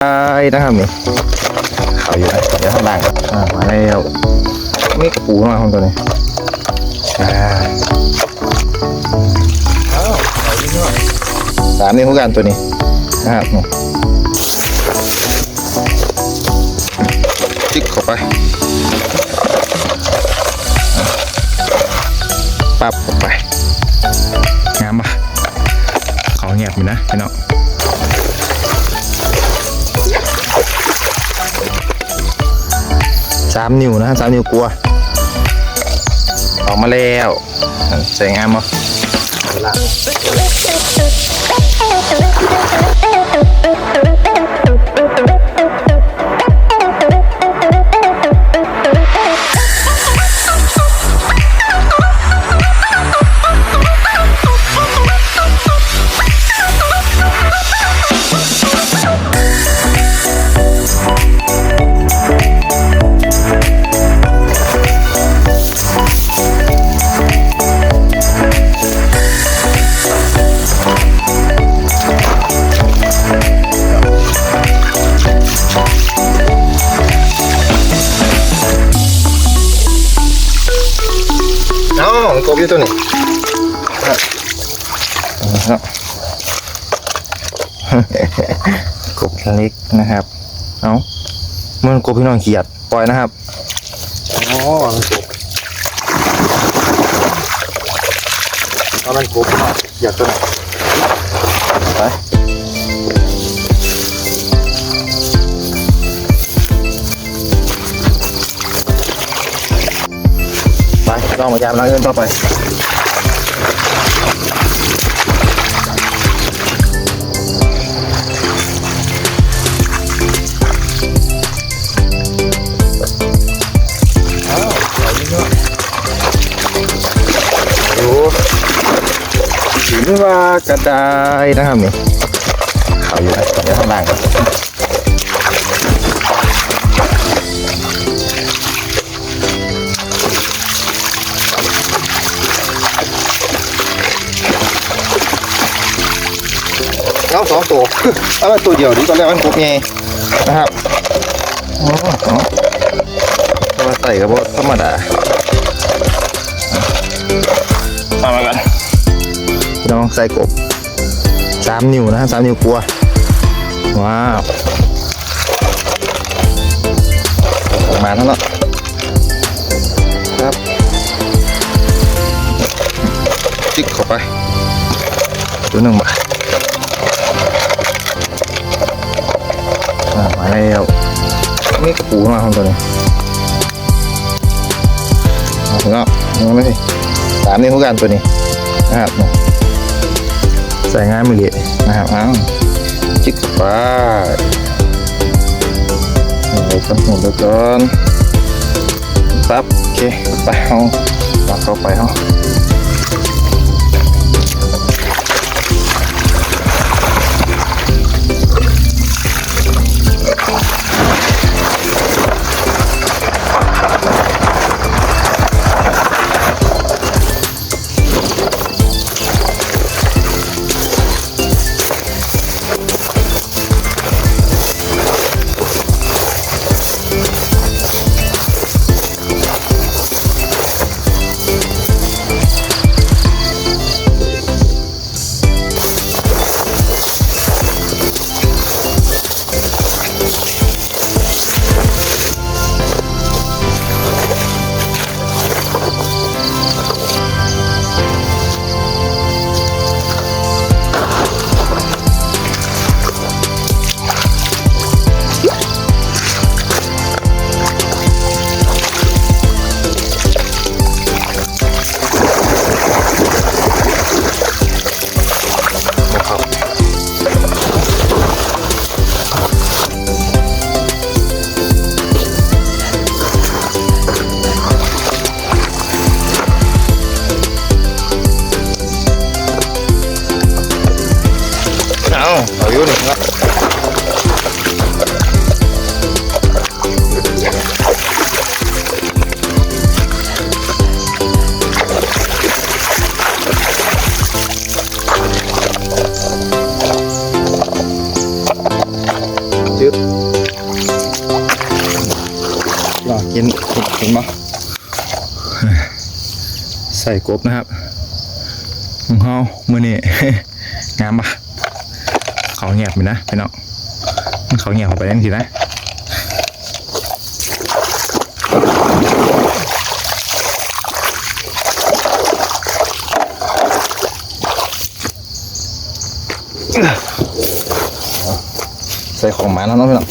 ไปนะครับนี่เขาอยู่ไหนเดี๋ยวข้างล่างอ่ามาแล้วมีกระปูมาของตัวนี้อ่าอ้าวเอาอีกหน่อยสามนิ้วกันตัวนี้นะครับนี่จิ๊กเข้าไปปั๊บเข้าไปงามปะเขาเงียบอยู่นะพี่น้อง สามนิ้วนะสามนิ้วกลัว ออกมาแล้วใส่งามมั้ง อ้ากบอยู่ตัวนี้อะอะกบเล็กนะครับ เอ้ามันกบพี่น้องเขียดปล่อยนะครับอ๋อมันกบเอามันกบมาอยากตัวไหนไป ไปลองมายามล้างเงินต่อไปอ้าวเอาอีกหน่อยดูถือว่ากระไดนะครับนี่เขาอยู่ไหนเดี๋ยวข้างล่างก่อน เอาสองตัวเอามาตัวเดียวดีตอนแรกมันกบไงนะครับโอ้โหตัวใส่กระบอกธรรมดาเอามากันพี่น้องใส่กบสามนิ้วนะสามนิ้วกลัวว้าวออกมาทั้งนั้นครับจิ๊กเข้าไปตัวหนึ่งบาท มาแล้วนี่ปูมาของตัวนี้เอาถึงอะยังไม่สิสามนิ้วคู่กันตัวนี้นะครับใส่ง่ายมือเละนะครับอ้าวจิกเข้าไปเดี๋ยวก่อนเดี๋ยวก่อนปั๊บโอเคไปห้องวางเข้าไปห้อง รอกินเห็นเห็นบ่ใส่กบนะครับของเฮามื้อนี้งามปะเขาเงียบไปนะพี่น้องเขาเงียบเข้าไปทันทีนะใส่ของมาแล้วเนาะพี่น้อง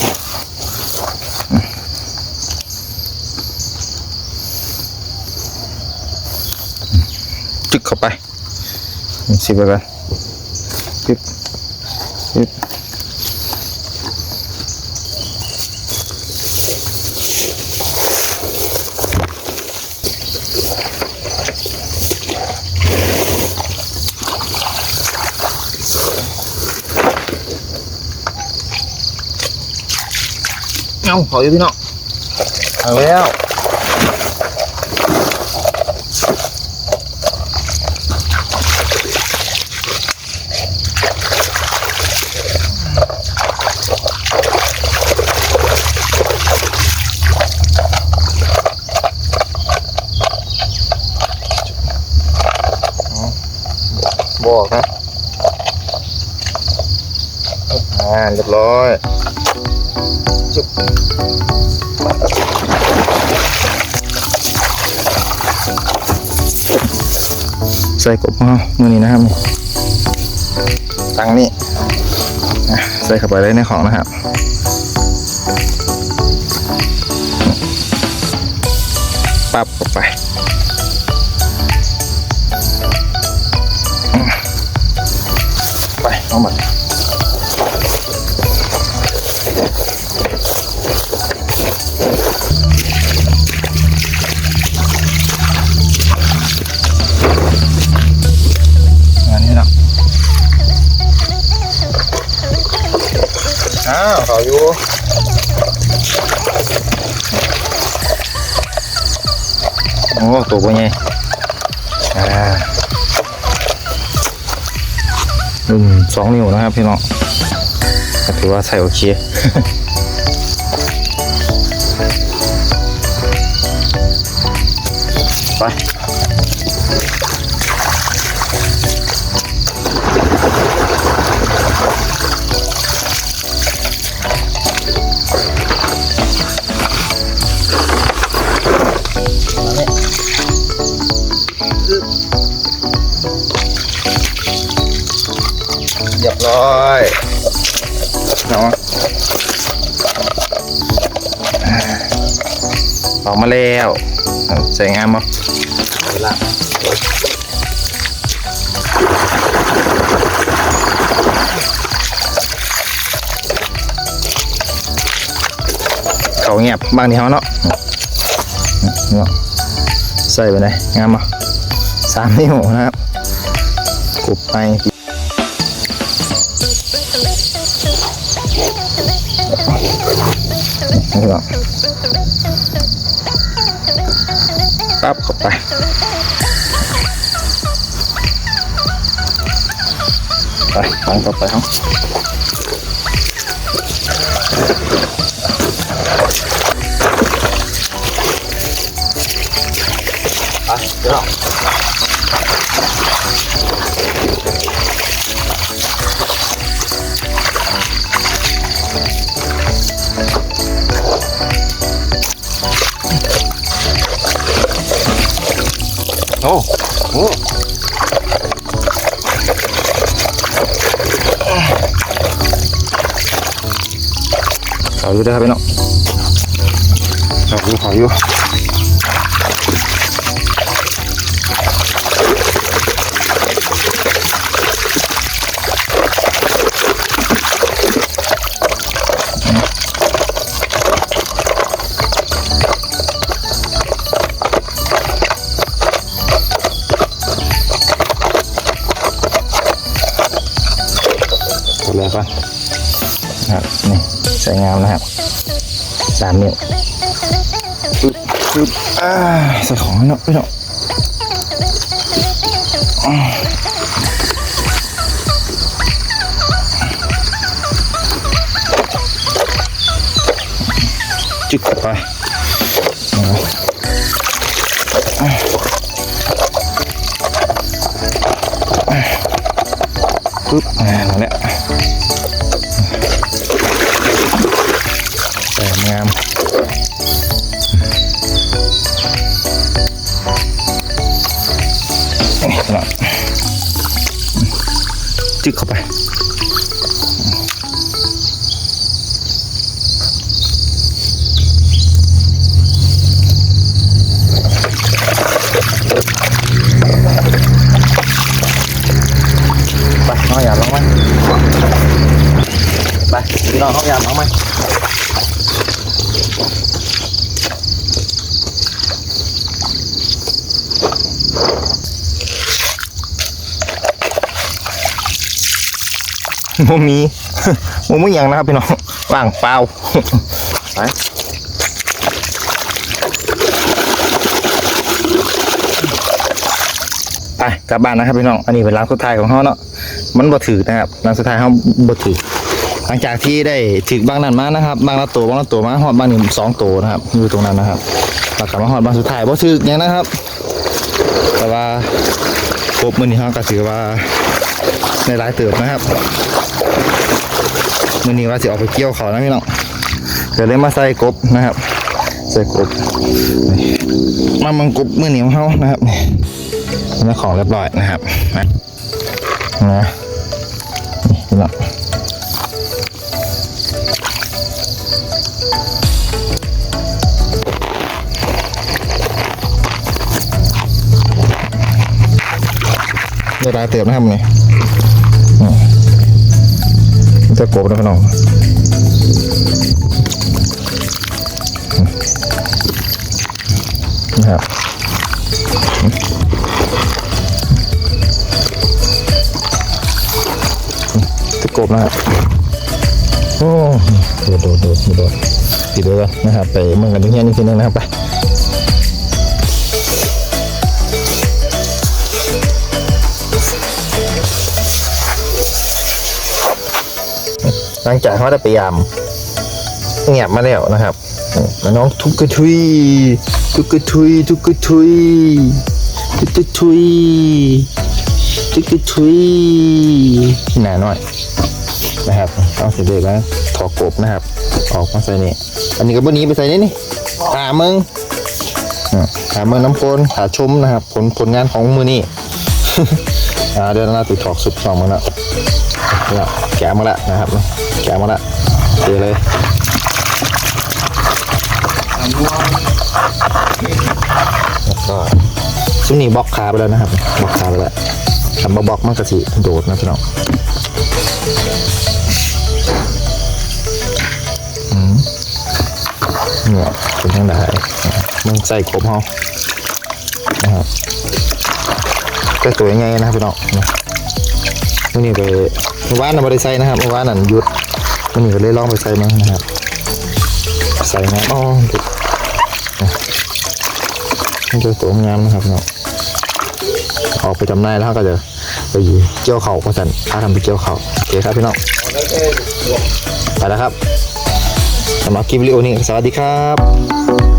จึกเข้าไป สิบไปกันปึ๊บปึ๊บเอาขออยู่พี่น้องเอาแล้ว บอกนะอ่าเรียบร้อยจุบใส่กบของเรามือนี้นะครับนี่ตั้งนี่อะใส่เข้าไปเลยในของนะครับปั๊บเข้าไป ไปเอามาอันนี้ หนึ่งสองนิ้วนะครับ พี่น้องถือว่าใส่โอเคไป รียบร้อยเนาะออกมาแล้วเอาใส่งามมั้เขาเงียบบางทีเขาเนาะเนาะใส่ไปเลยงามมั้สามนิ้วนะครับกรุบไป ปั๊บเข้าไป ไปฟังต่อไปครับ ขออยู่ด้ครับพี่น้องขออยู่ขออยู่กดเลยก่อน ครับนี่สวยงามนะครับสามนิ้วปึ๊บอ่าใส่ของให้เนาะไปเนาะจึกไป โมมีโมมีอย่างนะครับพี่น้องว่างเปล่าไปไปกลับบ้านนะครับพี่น้องอันนี้เป็นร้านสุดท้ายของเขาเนาะมันบ่ถือนะครับร้านสุดท้ายเขาบ่ถือหลังจากที่ได้ถือบางนั้นมานะครับ บางละตัวบางละตัวมาหอดบางหนึ่งสองตัวนะครับ อยู่ตรงนั้นนะครับแล้วกลับมาหอดบางสุดท้ายบ่ถืออย่างนะครับ แต่ว่าครบมื้อนี้เขาก็ถือว่า ในหลายเติบนะครับมือนี้ว่าสิออกไปเกี่ยวเขานะพี่น้องเดี๋ยวเลยมาใส่กบนะครับใส่กบมามังกบมือนี้ของเขานะครับนี่ของเรียบร้อยนะครับนะนะนี่พี่น้องได้รายเติมนะครับนี่นี่ จะกบนะพี่น้องนี่ครับตะกบนะครับโอ้โดดโดดโดดโดดติดเลยนะครับ ไปเมืองกันตรงนี้นี่ทีนึงนะครับไป หลังจากเขาได้พยายามเงียบมาแล้วนะครับแล้วน้องทุกกระทุย ทุกกระทุย ทุกกระทุย ทุกกระทุย ทุกกระทุยหนาหน่อยนะครับเอาเสร็จเลยแล้วถอกกบนะครับ ออกมาใส่นี่อันนี้ก็บนนี้ไปใส่นี่นี่หาเมืองอ่าหาเมืองน้ำโคนหาชมนะครับ ผลผลงานของมือนี่ อ่าเดี๋ยวเราติดถอกสุดสองมาแล้วเนี่ยแกะมาแล้วนะครับ แกะมาแล้วเทเลยแล้วก็ซุมนี่บล็อกขาไปแล้วนะครับบล็อกขาไปแล้วทำมาบล็อกมันกระสิโดดนะพี่น้องเนี่ยเป็นทางใดมันใส่ครบเฮานะครับ ก็ตัวยังไงนะครับพี่น้องนะมื่นี้ไปเมื่อวานน่ะไม่ได้ใส่นะครับเมื่อวานนั่นยุดมื่อนี้ก็เลยลองไปใส่มั้งนะครับ ใส่งามอ๋อยุดนะนี่จะตัวงามนะครับเนาะออกไปจำหน่ายแล้วก็จะไปเกี่ยวเข่าก็สั่นพาทำไปเกี่ยวเข่าโอเคครับพี่น้องไปแล้วครับสำหรับคลิปวิดีโอนี้สวัสดีครับ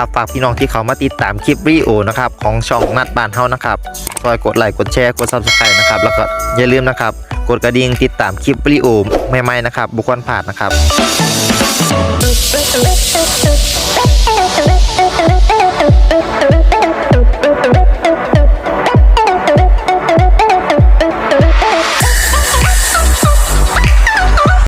ครับฝากพี่น้องที่เขามาติดตามคลิปรีโอนะครับของช่องนัดบ้านเฮานะครับคอยกดไลค์กดแชร์กดซับสไครต์นะครับแล้วก็อย่าลืมนะครับกดกระดิ่งติดตามคลิปรีโอใหม่ๆนะครับบุคคลผ่านนะครับ Thank you.